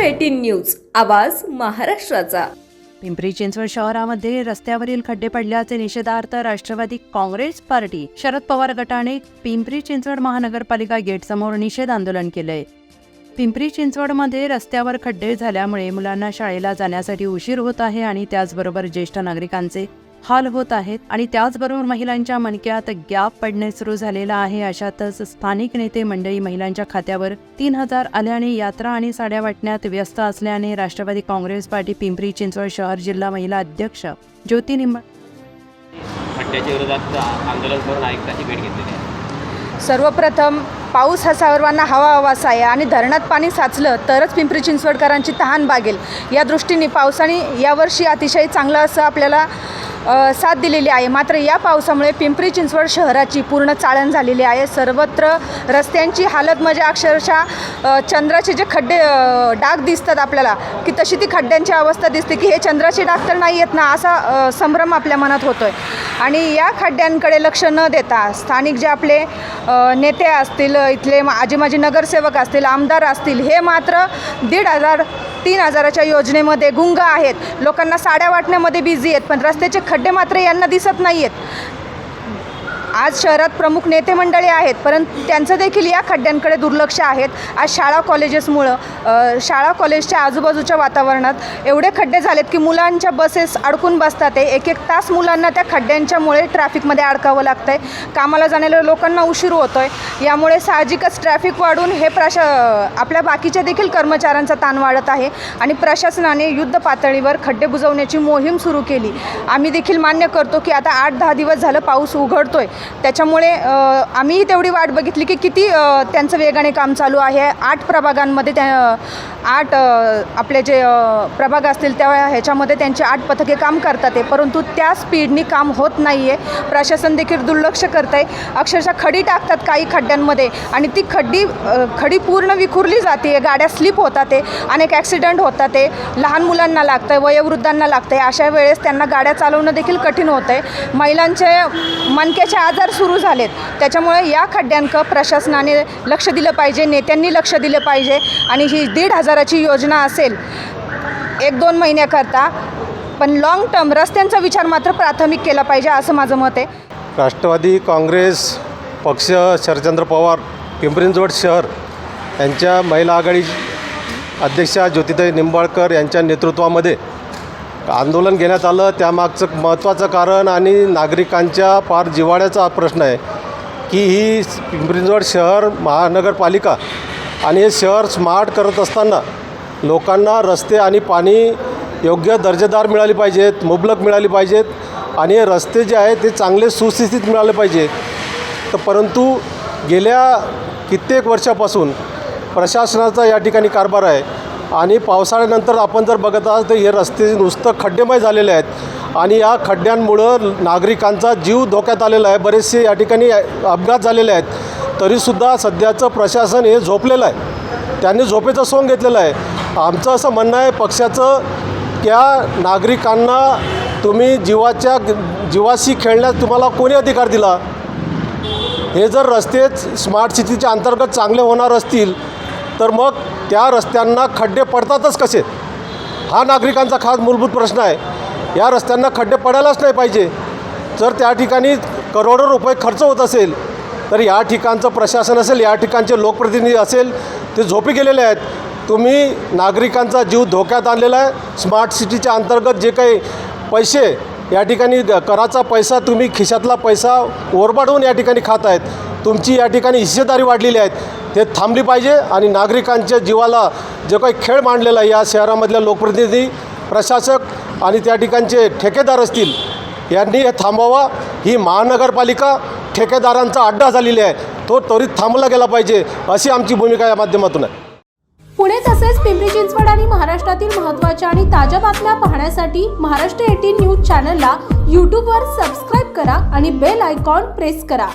Eighteen news आवाज महाराष्ट्राचा. पिंपरी चिंचवड शहरामध्ये रस्त्यावरील खड्डे पडल्याचे निषेधार्थ राष्ट्रवादी काँग्रेस पार्टी शरद पवार गटाने पिंपरी चिंचवड महानगरपालिका गेट समोर निषेध आंदोलन केलंय. पिंपरी चिंचवडमध्ये रस्त्यावर खड्डे झाल्यामुळे मुलांना शाळेला जाण्यासाठी उशीर होत आहे आणि त्याचबरोबर ज्येष्ठ नागरिकांचे हाल होत आहेत आणि त्याचबरोबर महिलांच्या मणक्यात गॅप पडणे सुरू झालेला आहे. अशातच स्थानिक नेते मंडळी महिलांच्या खात्यावर तीन हजार आल्याने यात्रा आणि साड्या वाटण्यात व्यस्त असल्याने राष्ट्रवादी काँग्रेस पार्टी पिंपरी चिंचवड शहर जिल्हा महिला अध्यक्ष ज्योती निंबाळ खड्ड्याच्या विरोधात आंदोलन करून आयुक्ताची भेट घेतलेली आहे. सर्वप्रथम पाऊस हा सर्वांना हवा हवासा आहे आणि धरणात पाणी साचलं तरच पिंपरी चिंचवडकरांची तहान बागेल. या दृष्टीने पावसाने यावर्षी अतिशय चांगलं असं आपल्याला साथ दिलेली आहे. मात्र या पावसामुळे पिंपरी चिंचवड शहराची पूर्ण चाळण झालेली आहे. सर्वत्र रस्त्यांची हालत म्हणजे अक्षरशः चंद्राचे जे खड्डे डाग दिसतात आपल्याला की तशी ती खड्ड्यांची अवस्था दिसते की हे चंद्राचे डाग तर नाही आहेत ना असा संभ्रम आपल्या मनात होतो आहे आणि या खड्ड्यांकडे लक्ष न देता स्थानिक जे आपले नेते असतील इथले मा- आजी माजी नगरसेवक असतील आमदार असतील हे मात्र दीड हजार तीन हजाराच्या योजनेमध्ये गुंग आहेत. लोकांना साड्या वाटण्यामध्ये बिझी आहेत पण रस्त्याचे खड्डे मात्र यांना दिसत नाही आहेत आज शहरात प्रमुख नेते मंडळी आहेत परंतु त्यांचं देखील या खड्ड्यांकडे दुर्लक्ष आहेत. आज शाळा कॉलेजेसमुळं शाळा कॉलेजच्या आजूबाजूच्या वातावरणात एवढे खड्डे झालेत की मुलांच्या बसेस अडकून बसतात आहे. एक एक तास मुलांना त्या खड्ड्यांच्यामुळे ट्रॅफिकमध्ये अडकावं लागतं आहे कामाला जाणाऱ्या लोकांना उशीर होतो आहे यामुळे साहजिकच ट्रॅफिक वाढून हे प्रशा आपल्या बाकीच्या देखील कर्मचाऱ्यांचा ताण वाढत आहे आणि प्रशासनाने युद्ध पातळीवर खड्डे बुजवण्याची मोहीम सुरू केली. आम्ही देखील मान्य करतो की आता आठ दहा दिवस झालं पाऊस उघडतोय. त्याच्यामुळे आम्हीही तेवढी वाट बघितली की किती त्यांचं वेगाने काम चालू आहे. आठ प्रभागांमध्ये त्या आठ आपले जे प्रभाग असतील त्या ह्याच्यामध्ये त्यांची आठ पथके काम करतात आहे परंतु त्या स्पीडनी काम होत नाही आहे प्रशासन देखील दुर्लक्ष करत आहे अक्षरशः खडी टाकतात काही खड्ड्यांमध्ये आणि ती खड्डी खडी पूर्ण विखुरली जाते गाड्या स्लिप होतात आहे अनेक ॲक्सिडेंट होतात आहे लहान मुलांना लागतं आहे वयोवृद्धांना लागतं आहे अशा वेळेस त्यांना गाड्या चालवणं देखील कठीण होतं आहे महिलांच्या मनक्याच्या आजार सुरू झालेत. त्याच्यामुळे या खड्ड्यांक प्रशासनाने लक्ष दिलं पाहिजे नेत्यांनी लक्ष दिलं पाहिजे आणि ही दीड हजाराची योजना असेल एक दोन महिन्याकरता. पण लाँग टर्म रस्त्यांचा विचार मात्र प्राथमिक केला पाहिजे असं माझं मत आहे. राष्ट्रवादी काँग्रेस पक्ष शरदचंद्र पवार पिंपरी शहर यांच्या महिला आघाडी अध्यक्षा ज्योतिताई निंबाळकर यांच्या नेतृत्वामध्ये आंदोलन घेण्यात आलं त्यामागचं महत्त्वाचं कारण आणि नागरिकांच्या फार जिव्हाळ्याचा प्रश्न आहे की ही पिंपरी शहर महानगरपालिका आणि हे शहर स्मार्ट करत असताना लोकांना रस्ते आणि पाणी योग्य दर्जेदार मिळाली पाहिजेत मुबलक मिळाली पाहिजेत आणि हे रस्ते जे आहेत ते चांगले सुस्थितीत मिळाले पाहिजे. तर परंतु गेल्या कित्येक वर्षापासून प्रशासनाचा या ठिकाणी कारभार आहे. आणि पावसाळ्यानंतर आपण जर बघत आहात तर हे रस्ते नुसतं खड्डेमय झालेले आहेत. आणि या खड्ड्यांमुळं नागरिकांचा जीव धोक्यात आलेला आहे. बरेचसे या ठिकाणी अपघात झालेले आहेत. तरीसुद्धा सध्याचं प्रशासन हे झोपलेलं आहे. त्यांनी झोपेचं सोंग घेतलेलं आहे. आमचं असं म्हणणं आहे पक्षाचं त्या नागरिकांना तुम्ही जीवाच्या जीवाशी खेळण्यास तुम्हाला कोणी अधिकार दिला? हे जर रस्तेच स्मार्ट सिटीच्या अंतर्गत चांगले होणार असतील तर मग त्या रस्त्यांना खड्डे पडतातच कसे? हा नागरिकांचा खास मूलभूत प्रश्न आहे. या रस्त्यांना खड्डे पडायलाच नाही पाहिजे. जर त्या ठिकाणी करोडो रुपये खर्च होत असेल तर या ठिकाणचं प्रशासन असेल या ठिकाणचे लोकप्रतिनिधी असेल ते झोपी गेलेले आहेत. तुम्ही नागरिकांचा जीव धोक्यात आणलेला आहे. स्मार्ट सिटीच्या अंतर्गत जे काही पैसे या ठिकाणी कराचा पैसा तुम्ही खिशातला पैसा ओरबाडवून या ठिकाणी खात आहेत. तुमची या ठिकाणी हिस्सेदारी वाढलेली आहेत ते थांबली पाहिजे आणि नागरिकांच्या जीवाला जो काही खेळ मांडलेला आहे या शहरामधल्या लोकप्रतिनिधी प्रशासक आणि त्या ठिकाणचे ठेकेदार असतील यांनी हे थांबवा. ही महानगरपालिका ठेकेदारांचा अड्डा झालेली आहे. तो त्वरित थांबला गेला पाहिजे अशी आमची भूमिका या माध्यमातून आहे. पुणे तसेच पिंपरी चिंचवड आणि महाराष्ट्रातील महत्त्वाच्या आणि ताज्या बातम्या पाहण्यासाठी महाराष्ट्र एटीन न्यूज चॅनलला यूट्यूबवर सबस्क्राईब करा आणि बेल आयकॉन प्रेस करा.